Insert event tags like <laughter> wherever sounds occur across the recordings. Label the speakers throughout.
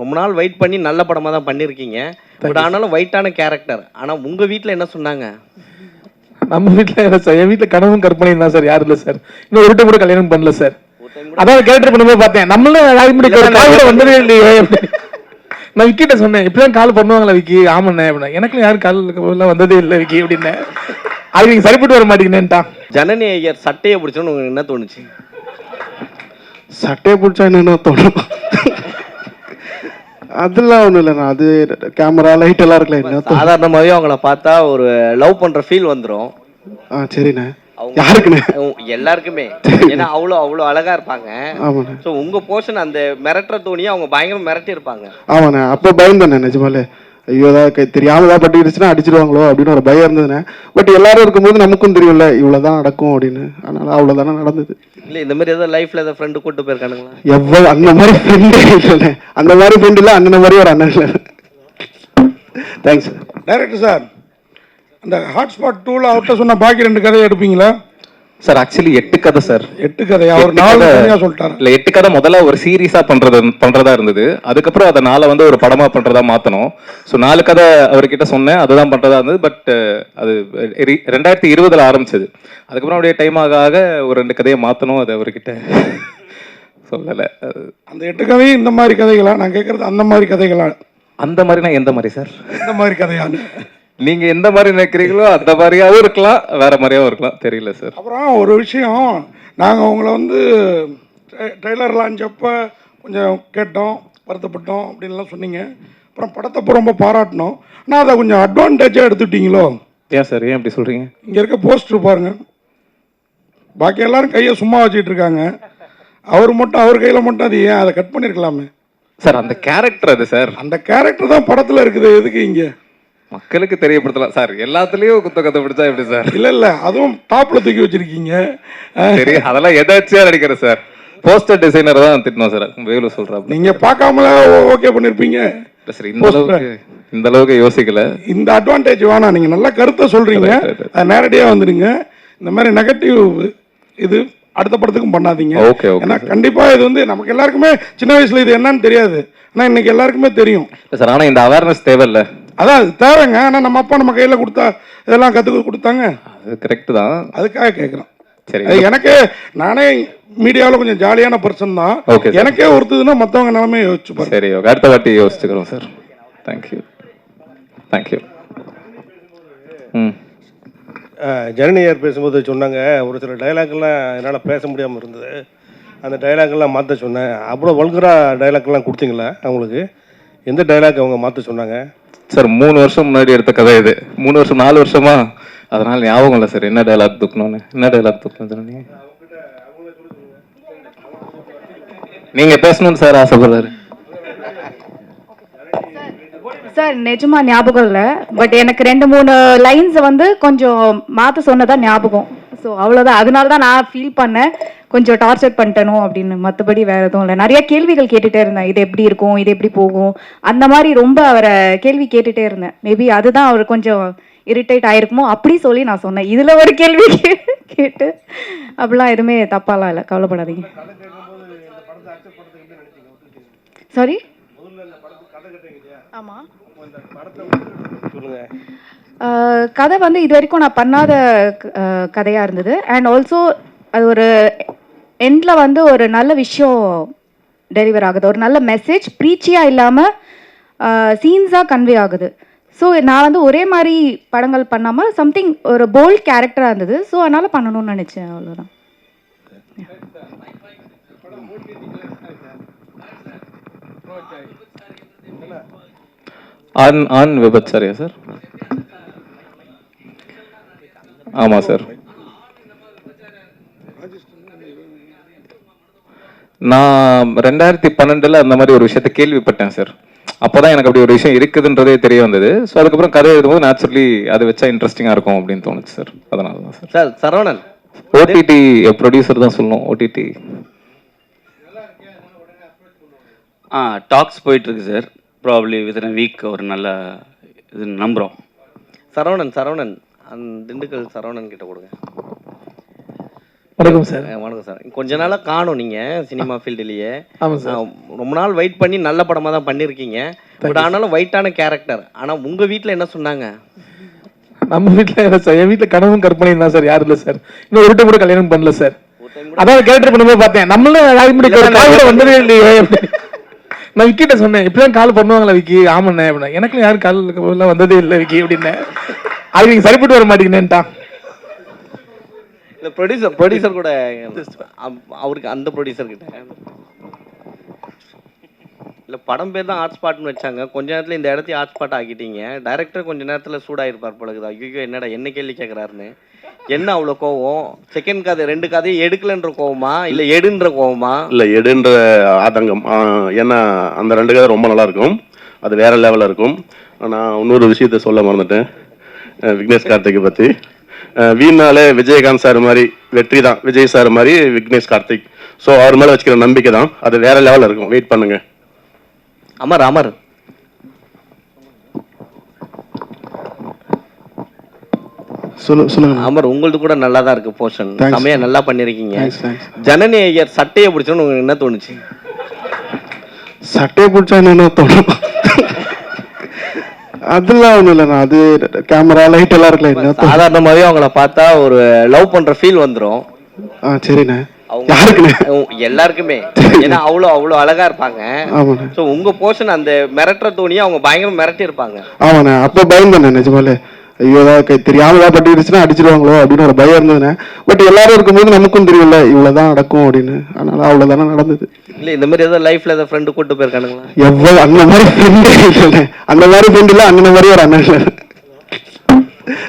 Speaker 1: ரொம்ப நாள் வெயிட் பண்ணி நல்ல படமாக தான் பண்ணியிருக்கீங்க பட் ஆனாலும் வெயிட்டான கேரக்டர் ஆனால் உங்கள் வீட்டில் என்ன சொன்னாங்க?
Speaker 2: நம்ம வீட்ல என்ன சார் என் வீட்ல கனவும் கற்பனையும் தான் சார் யாரும் இல்ல சார் இன்னும் ஒரு டைம் கூட கல்யாணம் பண்ணல சார் அதான் கேரக்டர் பண்ணும்போது பார்த்தேன். நம்மளும் ராஜமுடி வந்ததே இல்லையே. நான் விக்கிட்ட சொன்னேன் இப்படிதான் கால் பண்ணுவாங்களா விக்கி? ஆமாண்ணே அப்படின்னா. எனக்கும் யாரும் கால் வந்ததே இல்லை விக்கி அப்படின்னு. அது நீங்க சரிப்பட்டு வர மாட்டீங்கன்னுட்டான்
Speaker 1: ஜனனி ஐயர் சட்டையை பிடிச்சோன்னு உங்களுக்கு என்ன தோணுச்சு?
Speaker 3: சட்டையை பிடிச்சா என்னென்ன தோணும்? அதெல்லாம் ஒன்றும் இல்லைண்ணா. அது கேமரா லைட் எல்லாம் இருக்குல்ல என்ன
Speaker 1: சாதாரணமாகவே அவங்கள பார்த்தா ஒரு லவ் பண்ணுற ஃபீல் வந்துடும்
Speaker 3: ஆ சரிண்ணே.
Speaker 1: அவங்க
Speaker 3: யாருக்குண்ணே?
Speaker 1: எல்லாருக்குமே. ஏன்னா அவ்வளோ அவ்வளோ அழகா இருப்பாங்க.
Speaker 3: ஆமாண்ணே.
Speaker 1: ஸோ உங்க போர்ஷன் அந்த மிரட்டுற தோணியை அவங்க பயங்கரம் மிரட்டி இருப்பாங்க
Speaker 3: ஆமாண்ணே. அப்போ பயந்தேண்ணே நிஜமாலே. ஐயோ ஏதாவது கை- தெரியாம ஏதாவது பட்டுக்கிடுச்சுன்னா அடிச்சிடுவாங்களோ அப்படின்னு ஒரு பயம் இருந்ததுண்ணே பட் எல்லாரும் இருக்கும்போது நமக்கும் தெரியும்ல இவ்வளவுதான் நடக்கும் அப்படின்னு. அதனால அவ்வளவுதானே நடந்தது.
Speaker 1: இல்லை இந்த மாதிரி ஏதாவது லைஃப்ல ஏதாவது ஃப்ரெண்டு கூட்டு போயிருக்கானுங்களா?
Speaker 3: எவ்வளவு அந்த மாதிரி ஃப்ரெண்டே இல்லைண்ணே. அந்த மாதிரி ஃப்ரெண்ட் இல்லை அண்ணன் மாதிரி ஒரு அண்ணன் இல்லை. தேங்க்ஸ்
Speaker 4: டைரக்டர் சார் அந்த ஹாட்ஸ்பாட் டூல அவர்கிட்ட சொன்ன பாக்கி ரெண்டு கதையை எடுப்பீங்களா?
Speaker 5: சார் ஆக்சுவலி எட்டு கதை சார்
Speaker 4: எட்டு கதை. அவர் நாலு
Speaker 5: கதை-
Speaker 4: தனியா சொல்லிட்டாரு.
Speaker 5: இல்ல எட்டு கதை முதல்ல ஒரு சீரியஸா பண்றது பண்றதா இருந்தது. அதுக்கப்புறம் அதை நாளை வந்து ஒரு படமா பண்றதா மாத்தணும். ஸோ நாலு கதை அவர்கிட்ட சொன்னேன். அதுதான் பண்றதா இருந்தது. பட் அது ரெண்டாயிரத்தி இருபதுல ஆரம்பிச்சது. அதுக்கப்புறம் அப்படியே டைம் ஆக ஆக ஒரு ரெண்டு கதையை மாத்தணும். அது அவர்கிட்ட <laughs> சொல்லல.
Speaker 4: அந்த எட்டு கதையும் இந்த மாதிரி கதைகளா? நான் கேட்கறது அந்த மாதிரி கதைகளா?
Speaker 5: அந்த மாதிரினா எந்த மாதிரி சார்
Speaker 4: இந்த மாதிரி கதையான்னு
Speaker 5: நீங்க எந்த மாதிரி நினைக்கிறீங்களோ அந்த மாதிரியாவும் இருக்கலாம் வேற மாதிரியாவும் இருக்கலாம். தெரியல சார்
Speaker 4: அப்புறம் ஒரு விஷயம் நாங்கள் உங்களை வந்து ட்ரெய்லர் லான்ச்சப்போ கொஞ்சம் கேட்டோம் வருத்தப்பட்டோம் அப்படின்லாம் சொன்னீங்க. அப்புறம் படத்தை ரொம்ப பாராட்டினோம். ஆனால் அதை கொஞ்சம் அட்வான்டேஜாக எடுத்துட்டீங்களோ?
Speaker 5: ஏன் சார் ஏன் அப்படி சொல்றீங்க?
Speaker 4: இங்கே இருக்க போஸ்டர் பாருங்க. பாக்கி எல்லாரும் கையை சும்மா வச்சுட்டு இருக்காங்க. அவர் மட்டும் அவர் கையில் மட்டும் அது ஏன்? அதை கட் பண்ணியிருக்கலாமே
Speaker 5: சார் அந்த கேரக்டர் அது சார்
Speaker 4: அந்த கேரக்டர் தான் படத்தில் இருக்குது. எதுக்கு இங்கே?
Speaker 5: மக்களுக்கு தெரியப்படுத்தலாம். சார் எல்லாத்துலயும் குத்த கதை பிடிச்சா எப்படி சார்?
Speaker 4: இல்லை இல்லை அதுவும் டாப்பில் தூக்கி வச்சிருக்கீங்க.
Speaker 5: சரி அதெல்லாம் எதாச்சியா நடிக்கிறேன் சார். போஸ்டர் டிசைனர் தான் திட்டணும் சார். வேலு சொல்றாப்ல.
Speaker 4: நீங்க பார்க்காமல ஓகே பண்ணிருப்பீங்க.
Speaker 5: இல்ல சார் இந்த அளவுக்கு இந்த அளவுக்கு யோசிக்கல.
Speaker 4: இந்த அட்வான்டேஜ் வேணாம். நீங்க நல்ல கருத்தை. அது நேரடியாக வந்துடுங்க. இந்த மாதிரி நெகட்டிவ் இது அடுத்த படத்துக்கும் பண்ணாதீங்க.
Speaker 5: Okay,
Speaker 4: ஏன்னா
Speaker 5: sir.
Speaker 4: கண்டிப்பா இது வந்து நமக்கு எல்லாருக்குமே சின்ன வயசுல இது என்னன்னு தெரியாது. ஆனா இன்னைக்கு எல்லாருக்குமே தெரியும்.
Speaker 5: சார் ஆனா இந்த அவேர்னஸ் தேவையில்ல.
Speaker 4: அதான் அது தேவைங்க. ஆனா நம்ம அப்பா நம்ம கையில கொடுத்தா இதெல்லாம் கத்துக்க கொடுத்தாங்க.
Speaker 5: அது கரெக்ட் தான்.
Speaker 4: அதுக்காக கேட்குறேன்
Speaker 5: சரி.
Speaker 4: எனக்கு நானே மீடியாவில் கொஞ்சம் ஜாலியான பர்சன் தான்.
Speaker 5: Sir.
Speaker 4: எனக்கே ஒருத்ததுன்னா மற்றவங்க நிலமே யோசிச்சு
Speaker 5: சரி okay. அடுத்த வாட்டி யோசிச்சுக்கிறோம் சார் தேங்க்யூ தேங்க்யூ ம்.
Speaker 6: ஜனனியார் பேசும்போது சொன்னாங்க ஒரு சில டைலாக்லாம் என்னால் பேச முடியாமல் இருந்தது. அந்த டைலாக்லாம் மாற்ற சொன்னேன். அவ்வளோ வல்கராக டைலாக்லாம் கொடுத்தீங்களா அவங்களுக்கு? எந்த டைலாக் அவங்க மாற்ற சொன்னாங்க?
Speaker 5: சார் மூணு வருஷம் முன்னாடி எடுத்த கதை இது. மூணு வருஷம் நாலு வருஷமா? அதனால ஞாபகம் இல்லை சார் என்ன டைலாக் தூக்கணும்னு என்ன டைலாக் தூக்கணும் நீங்க பேசணும்னு சார் ஆசைப்படுறாரு.
Speaker 7: சார் நிஜமா ஞாபகம் இல்லை. பட் எனக்கு ரெண்டு மூணு லைன்ஸ் வந்து கொஞ்சம் மாற்ற சொன்னதா ஞாபகம். ஸோ அவ்வளோதான் அதனால தான் நான் ஃபீல் பண்ணேன் கொஞ்சம் டார்ச்சர் பண்ணிட்டனோ அப்படின்னு. மற்றபடி வேற எதுவும் இல்லை. நிறைய கேள்விகள் கேட்டுட்டே இருந்தேன். இது எப்படி இருக்கும்? இது எப்படி போகும்? அந்த மாதிரி ரொம்ப அவரை கேள்வி கேட்டுட்டே இருந்தேன். மேபி அதுதான் அவர் கொஞ்சம் இரிட்டேட் ஆயிருக்குமோ? அப்படி சொல்லி நான் சொன்னேன். இதில் ஒரு கேள்வி கேட்டு அப்படிலாம் எதுவுமே தப்பாலாம் இல்லை. கவலைப்படாதீங்க. சாரி ஆமாம்
Speaker 6: சொல்லுங்கள்
Speaker 7: கதை வந்து இது வரைக்கும் நான் பண்ணாத கதையாக இருந்தது. அண்ட் ஆல்சோ அது ஒரு எண்டில் வந்து ஒரு நல்ல விஷயம் டெலிவர் ஆகுது. ஒரு நல்ல மெசேஜ் ப்ரீச்சியாக இல்லாமல் சீன்ஸாக கன்வே ஆகுது. ஸோ நான் வந்து ஒரே மாதிரி படங்கள் பண்ணாமல் சம்திங் ஒரு போல்ட் கேரக்டராக இருந்தது. ஸோ அதனால் பண்ணணும்னு நினச்சேன். அவ்வளோதான்
Speaker 5: ஆண் ஆண் விபச்சாரியா சார்? ஆமா சார் நான் ரெண்டாயிரத்தி பன்னெண்டுல அந்த மாதிரி ஒரு விஷயத்த கேள்விப்பட்டேன் சார் அப்போதான் எனக்கு அப்படி ஒரு விஷயம் இருக்குதுன்றதே தெரிய வந்தது. ஸோ அதுக்கப்புறம் கதை எழுதும்போது நேச்சுரலி அது வச்சா இன்ட்ரெஸ்டிங்கா இருக்கும் அப்படின்னு தோணுச்சு சார் அதனால தான் sir
Speaker 1: sir Saravanan
Speaker 5: OTT producer தான் சொல்லணும் ஓடிடி
Speaker 8: ஆ டாக்ஸ் போயிட்டுருக்கு சார் ப்ராப்ளி வித்தின் வீக் ஒரு நல்ல இது நம்புகிறோம்
Speaker 1: சரவணன் சரவணன். திண்டுக்கல் சரவணன் கிட்ட கொடுங்க.
Speaker 2: வணக்கம் சார்.
Speaker 1: வணக்கம் சார். கொஞ்ச நாளா காணும் நீங்க சினிமா ஃபீல்டுலயே. ரொம்ப நாள் வெயிட் பண்ணி நல்ல படமா தான் பண்ணிருக்கீங்க. பட் ஆனாலும் வெயிட்டான கேரக்டர். ஆனா உங்க வீட்ல என்ன சொன்னாங்க?
Speaker 2: நம்ம வீட்டில் என்ன சார்? என் வீட்டில் கனவும் கற்பனையும் தான் சார். யாரும் இல்லை சார். இன்னும் ஒரு டைம் கூட கல்யாணம் பண்ணல சார். அதான் கேரக்டர் பண்ணும்போது பார்த்தேன். நம்மளும் கூட வந்ததே இல்லையே. அப்படின்னு. நான் விக்கிட்ட சொன்னேன் இப்படிதான் கால் பண்ணுவாங்களா விக்கி? ஆமாண்ணே அப்படின்னா எனக்கும் யாரும் கால் வந்ததே இல்லை விக்கி அப்படின்னேன். அது நீங்க சரிப்பட்டு வர மாட்டீங்கன்னுட்டான்
Speaker 1: இல்ல ப்ரொடியூசர் ப்ரொடியூசர் கூட அவ- அவருக்கு அந்த ப்ரொடியூசர் கிட்ட. இல்ல படம் பேர் தான் ஹாட் ஸ்பாட்னு வச்சாங்க. கொஞ்ச நேரத்துல இந்த இடத்தையும் ஹாட் ஸ்பாட் ஆக்கிட்டீங்க. டைரக்டர் கொஞ்ச நேரத்துல சூடாயிருப்பார் பொழுது ஐயோ என்னடா என்ன கேள்வி கேக்குறாருன்னு. என்ன அவ்வளவு கோவம்? செகண்ட் கதை ரெண்டு கதையும் எடுக்கலன்ற கோவமா? இல்ல எடுன்ற கோவமா?
Speaker 9: இல்லை எடுன்ற ஆதங்கம். ஏன்னா அந்த ரெண்டு கதை ரொம்ப நல்லா இருக்கும். அது வேற லெவலில் இருக்கும். நான் இன்னொரு விஷயத்த சொல்ல மறந்துட்டேன். விக்னேஷ் கார்த்திகை பற்றி வீணாலே விஜயகாந்த் சார் மாதிரி வெற்றி தான். விஜய் சார் மாதிரி விக்னேஷ் கார்த்திக். ஸோ அவர் மேலே வச்சுக்கிற நம்பிக்கை தான். அது வேற லெவலில் இருக்கும். வெயிட் பண்ணுங்க.
Speaker 1: அமர் அமர்.
Speaker 3: சொல்லு சொல்லுங்க.
Speaker 1: அமர் உங்களது கூட நல்லா தான் இருக்கு போர்ஷன். செமையா நல்லா பண்ணிருக்கீங்க. ஜனனி ஐயர் சட்டையை பிடிச்சோன்னு உங்களுக்கு என்ன தோணுச்சு?
Speaker 3: சட்டையை பிடிச்சா என்ன தோணும்? அதெல்லாம் ஒன்றும் இல்லைண்ணா அது கேமரா லைட் எல்லாம் தோணும்
Speaker 1: சாதாரணமாவே அவங்கள பார்த்தா ஒரு லவ் பண்ற ஃபீல் வந்துரும்.
Speaker 3: ஆ சரிண்ணே. யாருக்குண்ணே?
Speaker 1: எல்லாருக்குமே. ஏன்னா அவ்வளோ அவ்வளோ அழகா இருப்பாங்க. ஸோ உங்க போர்ஷன் அந்த மிரட்டுற தோணியை அவங்க பயங்கரம் மிரட்டி இருப்பாங்க
Speaker 3: ஆமாண்ணே அப்போ பயந்தேண்ணே நிஜமாலே. ஐயோ ஏதாவது கை- தெரியாம ஏதாவது பட்டுருச்சுன்னா அடிச்சிருவாங்களோ அப்படின்னு ஒரு பயம் இருந்ததுண்ணே பட் எல்லாரும் இருக்கும்போது நமக்கும் தெரியல இவ்வளவுதான் நடக்கும் அப்படின்னு. அதனால அவ்வளவுதானே நடந்தது.
Speaker 1: இல்ல இந்த மாதிரி ஏதாவது லைஃப்ல ஏதாவது ஃப்ரெண்டு கூட்டு போயிருக்கானுங்களா?
Speaker 3: எவ்வளவு அந்த மாதிரி ஃப்ரெண்டே அந்த மாதிரி ஃப்ரெண்ட் இல்லை அந்த மாதிரி ஒரு அண்ணன் இல்லை.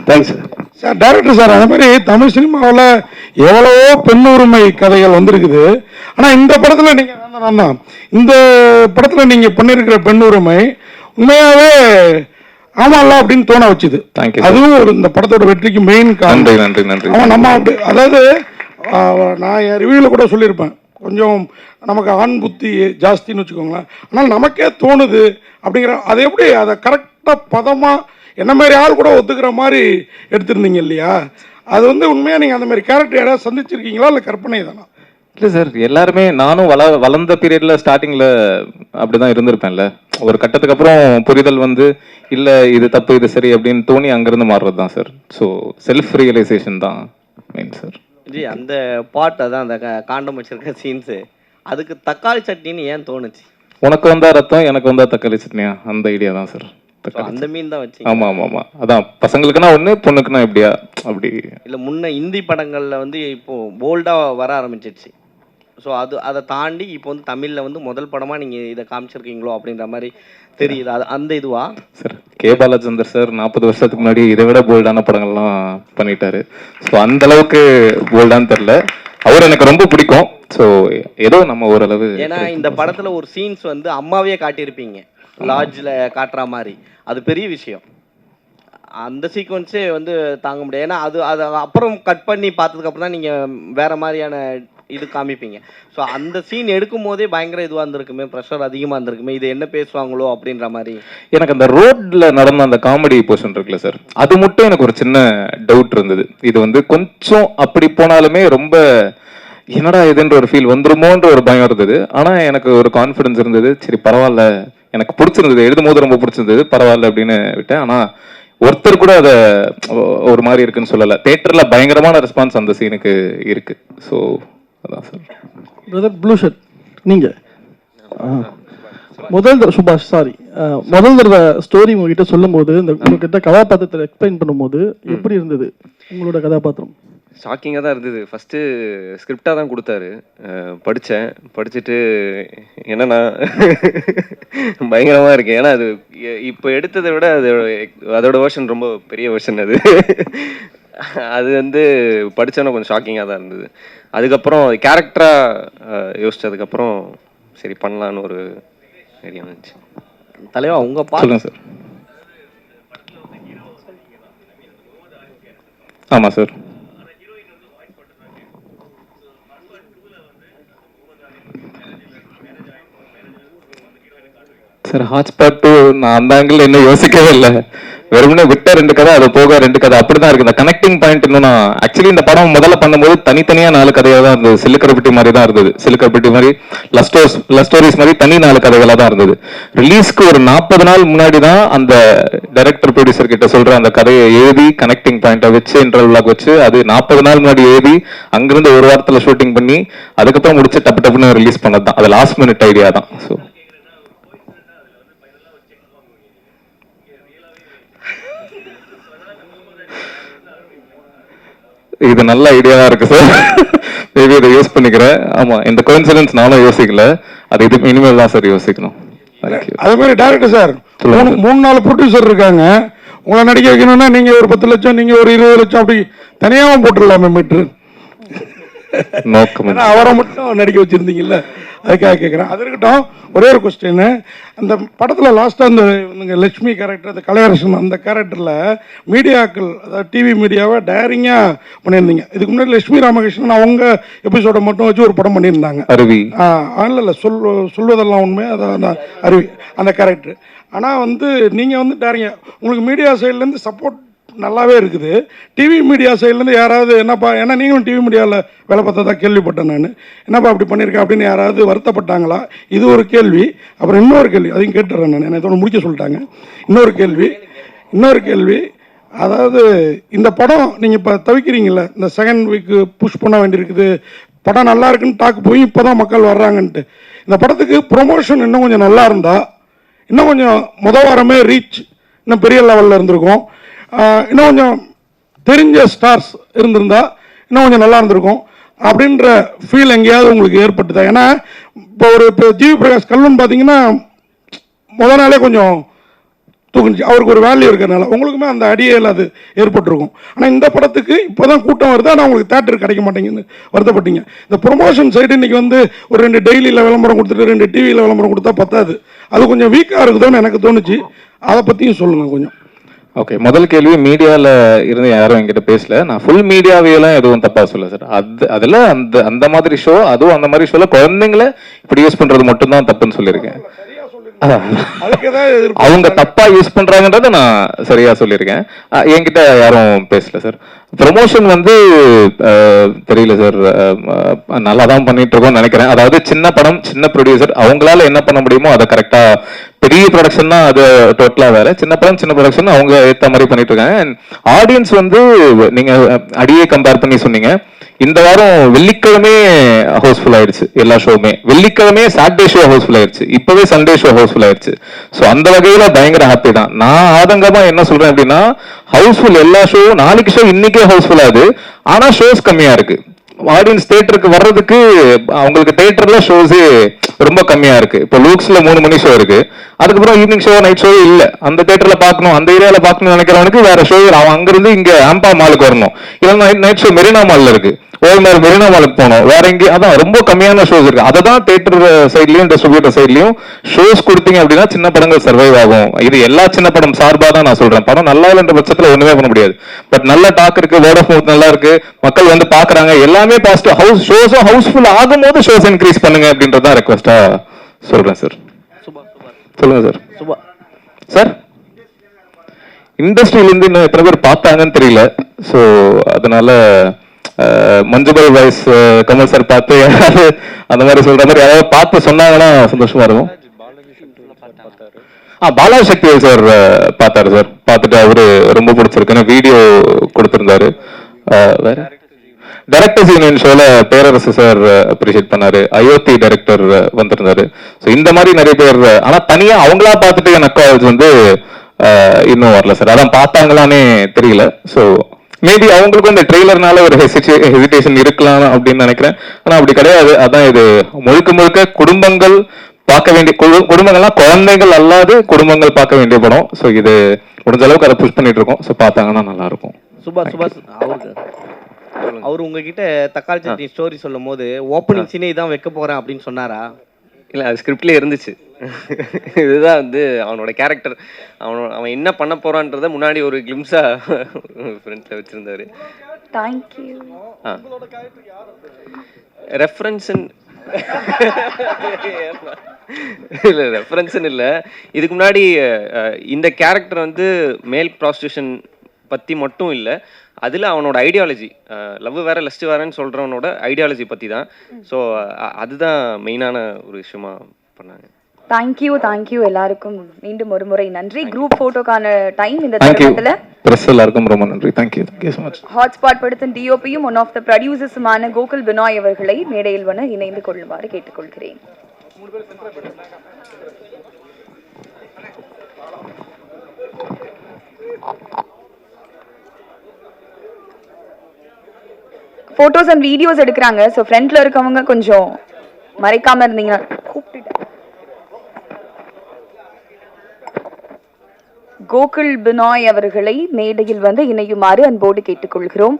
Speaker 3: Thanks sir
Speaker 4: sir director sir அந்த மாதிரி தமிழ் சினிமாவில் எவ்வளவோ பெண் உரிமை கதைகள் வந்திருக்குது. ஆனால் இந்த படத்தில் நீங்கள் நான் தான், நான் தான். இந்த படத்தில் நீங்கள் பண்ணியிருக்கிற பெண் உரிமை உண்மையாகவே ஆமாம்ல அப்படின்னு தோண வச்சுது. அதுவும் ஒரு இந்த படத்தோட வெற்றிக்கு மெயின்
Speaker 5: நன்றி
Speaker 4: காரணம்.
Speaker 5: நன்றி நன்றி
Speaker 4: அவன் நம்ம அப்படி அதாவது நான் என் ரிவ்யூவில் கூட சொல்லியிருப்பேன். கொஞ்சம் நமக்கு ஆண் புத்தி ஜாஸ்தின்னு வச்சுக்கோங்களேன். ஆனால் நமக்கே தோணுது அப்படிங்கிற அதை எப்படி அதை கரெக்டாக பதமாக என்ன மாதிரி ஆள் கூட ஒத்துக்கிற மாதிரி எடுத்திருந்தீங்க இல்லையா? அது வந்து உண்மையாக நீங்கள் அந்த மாதிரி கேரக்டர் யாராவது சந்திச்சிருக்கீங்களா? இல்லை கற்பனை தானா?
Speaker 5: இல்லை சார் எல்லாருமே நானும் வள வளர்ந்த பீரியட்ல ஸ்டார்டிங்ல அப்படிதான் இருந்திருப்பேன்ல. ஒரு கட்டத்துக்கு அப்புறம் புரிதல் வந்து இல்ல இது தப்பு இது சரி அப்படின்னு தோணி அங்கிருந்து மாறுறது தான் சார் ஸோ செல்ஃப் ரியலைசேஷன் தான் மெயின் சார்
Speaker 1: ஜி அந்த பாட் அதான் அந்த காண்டம் வச்சிருக்க சீன்ஸு அதுக்கு தக்காளி சட்னின்னு ஏன் தோணுச்சு?
Speaker 5: உனக்கு வந்தா ரத்தம் எனக்கு வந்தா தக்காளி சட்னியா? அந்த ஐடியா தான் சார்
Speaker 1: அந்த மீன் தான் வச்சு
Speaker 5: ஆமா ஆமா ஆமா. அதான் பசங்களுக்குன்னா ஒண்ணு பொண்ணுக்குன்னா எப்படியா அப்படி.
Speaker 1: இல்ல முன்ன இந்தி படங்கள்ல வந்து இப்போ போல்டா வர ஆரம்பிச்சிருச்சு. ஸோ அது அதை தாண்டி இப்போ வந்து தமிழ்ல வந்து முதல் படமா நீங்க இதை காமிச்சிருக்கீங்களோ அப்படின்ற மாதிரி தெரியுது. அது அந்த இதுவா?
Speaker 5: Sir K. பாலச்சந்தர் சார் நாற்பது வருஷத்துக்கு முன்னாடி இதை விட போல்டான படங்கள்லாம் பண்ணிட்டாரு. ஸோ அந்த அளவுக்கு போல்டான்னு தெரில அவர் எனக்கு ரொம்ப பிடிக்கும். ஸோ ஏதோ நம்ம ஓரளவு
Speaker 1: ஏன்னா இந்த படத்துல ஒரு சீன்ஸ் வந்து அம்மாவே காட்டியிருப்பீங்க. லாட்ஜ்ல காட்டுற மாதிரி. அது பெரிய விஷயம். அந்த சீக்வன்ஸே வந்து தாங்க முடியாது. ஏன்னா அது அது அப்புறம் கட் பண்ணி பார்த்ததுக்கு அப்புறம் தான் நீங்க வேற மாதிரியான இது காமிப்பீங்க. ஸோ அந்த சீன் எடுக்கும் போதே பயங்கர இதுவாக இருந்திருக்குமே ப்ரெஷர் அதிகமாக இருந்திருக்குமே இது என்ன பேசுவாங்களோ அப்படின்ற மாதிரி.
Speaker 5: எனக்கு அந்த ரோட்ல நடந்த அந்த காமெடி போர்ஷன் இருக்குல்ல சார் அது மட்டும் எனக்கு ஒரு சின்ன டவுட் இருந்தது. இது வந்து கொஞ்சம் அப்படி போனாலுமே ரொம்ப என்னடா இதுன்ற ஒரு ஃபீல் வந்துருமோன்ற ஒரு பயம் இருந்தது. ஆனால் எனக்கு ஒரு கான்ஃபிடன்ஸ் இருந்தது சரி பரவாயில்ல எனக்கு பிடிச்சிருந்தது எழுதும் போது ரொம்ப பிடிச்சிருந்தது பரவாயில்ல அப்படின்னு விட்டேன். ஆனால் ஒருத்தர் கூட அதை ஒரு மாதிரி இருக்குன்னு சொல்லலை. தேட்டரில் பயங்கரமான ரெஸ்பான்ஸ் அந்த சீனுக்கு இருக்குது ஸோ அதான் சார்.
Speaker 10: பிரதர் ப்ளூ ஷர்ட் நீங்க? ஆ. முதல் சுபாஷ் சாரி முதல் தடவை ஸ்டோரி உங்ககிட்ட சொல்லும்போது இந்த உங்ககிட்ட கதாபாத்திரத்தை எக்ஸ்பிளைன் பண்ணும்போது எப்படி இருந்தது உங்களோட கதாபாத்திரம்?
Speaker 11: ஷாக்கிங்காக தான் இருந்தது. ஃபஸ்ட்டு ஸ்கிரிப்டாக தான் கொடுத்தாரு. படிச்சேன். படிச்சுட்டு என்னன்னா பயங்கரமாக இருக்கு. ஏன்னா அது இப்போ எடுத்ததை விட அது அதோட வெர்ஷன் ரொம்ப பெரிய வெர்ஷன் அது. அது வந்து படித்தோன்னே கொஞ்சம் ஷாக்கிங்காக தான் இருந்தது. அதுக்கப்புறம் கேரக்டராக யோசிச்சதுக்கப்புறம் சரி பண்ணலான்னு ஒரு ஐடியா வந்துச்சு.
Speaker 1: தலைவா உங்க பா
Speaker 5: சொல்லுங்க சார். ஆமா சார். சார் ஹாட்ஸ்பாட் டூ நான் அந்த ஆங்கிள் இன்னும் யோசிக்கவே இல்லை. வெறுமனே விட்ட ரெண்டு கதை அது போக ரெண்டு கதை அப்படிதான் இருக்கு இந்த கனெக்டிங் பாயிண்ட் இன்னும் ஆக்சுவலி இந்த படம் முதல்ல பண்ணும்போது தனித்தனியா நாலு கதையா தான் இருந்தது. சிலுக்கரப்பட்டி மாதிரி தான் இருந்தது. சிலுக்கரப்பட்டி மாதிரி லவ் ஸ்டோர்ஸ் லவ் ஸ்டோரிஸ் மாதிரி தனி நாலு கதைகளா தான் இருந்தது. ரிலீஸ்க்கு ஒரு நாற்பது நாள் முன்னாடி தான் அந்த டைரக்டர் ப்ரொடியூசர் கிட்ட சொல்ற அந்த கதையை எழுதி கனெக்டிங் பாயிண்ட்டை வச்சு இன்டர்வியூலாக வச்சு அது நாற்பது நாள் முன்னாடி எழுதி அங்கிருந்து ஒரு வாரத்தில் ஷூட்டிங் பண்ணி அதுக்கப்புறம் முடிச்சு டப்பு டப்புன்னு ரிலீஸ் பண்ணது தான். அது லாஸ்ட் மினிட் ஐடியா தான். ஸோ இது நல்ல ஐடியாவா இருக்கு சார் மேபி இதை யூஸ் பண்ணிக்கிறேன். ஆமா இந்த கோயின்சிடன்ஸ் நானும் யோசிக்கல. அது இது இனிமேல் தான் சார் யோசிக்கணும்.
Speaker 4: அதே மாதிரி டேரக்டர் சார் மூணு நாலு ப்ரொடியூசர் இருக்காங்க. உங்களை நடிக்க வைக்கணும்னா நீங்க ஒரு பத்து லட்சம் நீங்க ஒரு இருபது லட்சம் அப்படி தனியாகவும் போட்டுடலாமே மீட்ரு <laughs>
Speaker 5: நோக்கம்
Speaker 4: அவரை மட்டும் நடிக்க வச்சிருந்தீங்கல்ல? அதுக்காக கேட்குறேன் அது இருக்கட்டும் ஒரே ஒரு கொஸ்டின் அந்த படத்தில் லாஸ்ட்டாக அந்த லட்சுமி கேரக்டர் அந்த கலையரசன் அந்த கேரக்டரில் மீடியாக்கள் அதாவது டிவி மீடியாவை டேரிங்காக பண்ணியிருந்தீங்க. இதுக்கு முன்னாடி லட்சுமி ராமகிருஷ்ணன் அவங்க எபிசோடை மட்டும் வச்சு ஒரு படம் பண்ணியிருந்தாங்க.
Speaker 5: அருவி.
Speaker 4: இல்லை இல்லை சொல் சொல்வதெல்லாம் உண்மை அதான் அந்த அருவி அந்த கேரக்டர் ஆனால் வந்து நீங்கள் வந்து டேரிங்க உங்களுக்கு மீடியா சைட்லேருந்து சப்போர்ட் நல்லாவே இருக்குது. டிவி மீடியா சைட்லேருந்து யாராவது என்னப்பா ஏன்னா நீங்களும் டிவி மீடியாவில் வேலை பார்த்ததா கேள்விப்பட்டேன் நான். என்னப்பா அப்படி பண்ணியிருக்கேன் அப்படின்னு யாராவது வருத்தப்பட்டாங்களா? இது ஒரு கேள்வி. அப்புறம் இன்னொரு கேள்வி அதையும் கேட்டுறேன் நான். என்னை இதோட முடிக்க சொல்லிட்டாங்க. இன்னொரு கேள்வி இன்னொரு கேள்வி. அதாவது இந்த படம் நீங்கள் இப்போ தவிக்கிறீங்கள இந்த செகண்ட் வீக்கு புஷ் பண்ண வேண்டியிருக்குது. படம் நல்லா இருக்குன்னு டாக்கு போய் இப்போ தான் மக்கள் வர்றாங்கன்ட்டு. இந்த படத்துக்கு ப்ரொமோஷன் இன்னும் கொஞ்சம் நல்லா இருந்தால் இன்னும் கொஞ்சம் முத வாரமே ரீச் இன்னும் பெரிய லெவலில் இருந்திருக்கும். இன்னும் கொஞ்சம் தெரிஞ்ச ஸ்டார்ஸ் இருந்திருந்தா இன்னும் கொஞ்சம் நல்லா இருந்திருக்கும் அப்படின்ற ஃபீல் எங்கேயாவது உங்களுக்கு ஏற்பட்டுதா? ஏன்னா இப்போ ஒரு இப்போ ஜிவி பிரகாஷ் கல்லுன்னு பார்த்தீங்கன்னா முத நாளே கொஞ்சம் தூக்குனுச்சு. அவருக்கு ஒரு வேல்யூ இருக்கிறதுனால. உங்களுக்குமே அந்த அடியில் அது ஏற்பட்டிருக்கும். ஆனால் இந்த படத்துக்கு இப்போ தான் கூட்டம் வருது. ஆனால் உங்களுக்கு தேட்டர் கிடைக்க மாட்டேங்குது வருத்தப்பட்டீங்க. இந்த ப்ரொமோஷன் சைடு இன்றைக்கி வந்து ஒரு ரெண்டு டெய்லியில் விளம்பரம் கொடுத்துட்டு ரெண்டு டிவியில் விளம்பரம் கொடுத்தா பத்தாது. அது கொஞ்சம் வீக்காக இருக்குதோன்னு எனக்கு தோணுச்சு. அதை பற்றியும் சொல்லுங்கள் கொஞ்சம்.
Speaker 5: ஓகே முதல் கேள்வி மீடியால இருந்து யாரும் என்கிட்ட பேசல. நான் ஃபுல் மீடியாவையெல்லாம் எதுவும் தப்பா சொல்ல சார் அது அதுல அந்த அந்த மாதிரி ஷோ அதுவும் அந்த மாதிரி ஷோல குழந்தைங்கள இப்படி யூஸ் பண்றது மட்டும்தான் தப்புன்னு சொல்லியிருக்கேன். அவங்க தப்பா யூஸ் பண்றாங்கன்றத நான் சரியா சொல்லியிருக்கேன். என்கிட்ட யாரும் பேசல சார் ப்ரொமோஷன் வந்து தெரியல சார் நல்லா தான் பண்ணிட்டு இருக்கோம்னு நினைக்கிறேன். அதாவது சின்ன படம் சின்ன ப்ரொடியூசர் அவங்களால என்ன பண்ண முடியுமோ அதை கரெக்டா பெரிய ப்ரொடக்ஷன்னா அது டோட்டலா வேற சின்ன படம் சின்ன ப்ரொடக்ஷன் அவங்க ஏற்ற மாதிரி பண்ணிட்டு இருக்காங்க ஆடியன்ஸ் வந்து நீங்க அடியே கம்பேர் பண்ணி சொன்னீங்க. இந்த வாரம் வெள்ளிக்கிழமே ஹவுஸ்ஃபுல் ஆயிடுச்சு எல்லா ஷோவுமே வெள்ளிக்கிழமே சாட்டர்டே ஷோ ஹவுஸ்ஃபுல் ஆயிடுச்சு. இப்பவே சண்டே ஷோ ஹவுஸ்ஃபுல் ஆயிடுச்சு. ஸோ அந்த வகையில பயங்கர ஹாப்பி தான். நான் ஆதங்கமா என்ன சொல்றேன் அப்படின்னா ஹவுஸ்ஃபுல் எல்லா ஷோவும் நாளைக்கு ஷோ இன்னைக்கே ஹவுஸ்ஃபுல் ஆகுது. ஆனா ஷோஸ் கம்மியா இருக்கு. ஆடியன்ஸ் தேட்டருக்கு வர்றதுக்கு அவங்களுக்கு தேட்டர்ல ஷோஸே ரொம்ப கம்மியா இருக்கு. இப்போ லூக்ஸ்ல மூணு மணி ஷோ இருக்கு. அதுக்கப்புறம் ஈவினிங் ஷோ நைட் ஷோ இல்ல. அந்த தேட்டர்ல பார்க்கணும் அந்த ஏரியால பார்க்கணும்னு நினைக்கிறவனுக்கு வேற ஷோ அவன் அங்கிருந்து இங்க ஆம்பா மாலுக்கு வரணும். இல்லைன்னா நைட் நைட் ஷோ மெரினா மால்ல இருக்கு. ஓஎம்ஆர் மெரினா மாலுக்கு போகணும் வேற எங்கேயும் அதான் ரொம்ப கம்மியான ஷோஸ் இருக்கு. அதை தான் தேட்டர் சைட்லயும் டிஸ்ட்ரிபியூட்டர் சைட்லயும் ஷோஸ் கொடுத்தீங்க அப்படின்னா சின்ன படங்கள் சர்வைவ் ஆகும். இது எல்லா சின்ன படம் சார்பா தான் நான் சொல்றேன். படம் நல்லா இல்லைன்ற பட்சத்துல ஒண்ணுமே பண்ண முடியாது. பட் நல்ல டாக் இருக்கு வேர்ட் ஆஃப் மவுத் நல்லா இருக்கு. மக்கள் வந்து பாக்குறாங்க எல்லாமே பாசிட்டிவ் ஹவுஸ் ஷோஸும் ஹவுஸ்ஃபுல் ஆகும்போது ஷோஸ் இன்க்ரீஸ் பண்ணுங்க அப்படின்றதான் ரெக்வஸ்டா சொல்றேன் சார் சொல்லுங்க சார்
Speaker 1: சுபா.
Speaker 5: சார் இண்டஸ்ட்ரியில இருந்து இன்னும் எத்தனை பேர் பார்த்தாங்கன்னு தெரியல. ஸோ அதனால மஞ்சுபல் வாய்ஸ் கமல் சார் பார்த்து யாராவது அந்த மாதிரி சொல்ற மாதிரி யாராவது பார்த்து சொன்னாங்கன்னா சந்தோஷமா இருக்கும். ஆ பாலாசக்தி சார் பார்த்தாரு சார். பார்த்துட்டு அவரு ரொம்ப பிடிச்சிருக்குன்னு வீடியோ கொடுத்துருந்தாரு. வேற? டைரக்டர்ஸ் யூனியன் ஷோல பேரரசு சார் அப்ரிஷியேட் பண்ணாரு. அயோத்தி டைரக்டர் வந்திருந்தாரு. ஸோ இந்த மாதிரி நிறைய பேர் ஆனா தனியா அவங்களா பார்த்துட்டு எனக்கு வந்து இன்னும் வரல சார். அதான் பார்த்தாங்களானே தெரியல. ஸோ மேபி அவங்களுக்கும் இந்த ட்ரெய்லர்னால ஒரு ஹெசிடேஷன் இருக்கலாம் அப்படின்னு நினைக்கிறேன். ஆனா அப்படி கிடையாது. அதான் இது. முழுக்க முழுக்க குடும்பங்கள் பார்க்க வேண்டிய குடு- குடும்பங்கள்லாம் குழந்தைகள் அல்லாது குடும்பங்கள் பார்க்க வேண்டிய படம். ஸோ இது முடிஞ்ச அளவுக்கு அதை புஷ் பண்ணிட்டு இருக்கோம். ஸோ பார்த்தாங்கன்னா நல்லா இருக்கும்
Speaker 1: சுபா சுபா அவருக்கு. அவர் உங்ககிட்ட தக்காளி சட்னி ஸ்டோரி சொல்லும் போது ஓப்பனிங் சீனே இதான் வைக்க போறேன் அப்படின்னு சொன்னாரா?
Speaker 11: இல்லை அது ஸ்கிரிப்ட்லேயே இருந்துச்சு. இதுதான் வந்து அவனோட கேரக்டர் அவனோட அவன் என்ன பண்ண போறான்றத முன்னாடி ஒரு கிளிம்ஸாக ஃப்ரெண்ட்ஸில் வச்சுருந்தாரு.
Speaker 7: தேங்க்யூ
Speaker 11: ஆ. ரெஃபரன்ஸ் இல்லை ரெஃபரன்ஸ்னு இல்லை. இதுக்கு முன்னாடி இந்த கேரக்டர் வந்து மேல் ப்ராஸ்டியூஷன் பற்றி மட்டும் இல்லை. அதில் அவனோட ஐடியாலஜி லவ் வேற லஸ்ட் வேறன்னு சொல்கிறவனோட ஐடியாலஜி பற்றி தான் ஸோ அதுதான் மெயினான ஒரு விஷயமா பண்ணாங்க.
Speaker 12: தேங்க்யூ தேங்க்யூ எல்லாருக்கும். மீண்டும் ஒரு முறை நன்றி. குரூப் போட்டோக்கான டைம் இந்த தருணத்துல
Speaker 5: ப்ரெஸ் எல்லாருக்கும் ரொம்ப நன்றி. Thank you thank you so much
Speaker 12: hotspot படத்தின் டிஓபியும் ஒன் ஆஃப் த ப்ரொடியூசர்ஸுமான கோகுல் பினாய் அவர்களை மேடையில் வன இணைந்து கொள்ளுமாறு கேட்டுக்கொள்கிறேன். போட்டோஸ் அண்ட் வீடியோஸ் எடுக்கிறாங்க. ஸோ ஃப்ரண்ட்ல இருக்கவங்க கொஞ்சம் மறைக்காம இருந்தீங்கன்னா கோகுல் பினாய் அவர்களை மேடையில் வந்து இணையுமாறு அன்போடு கேட்டுக்கொள்கிறோம்.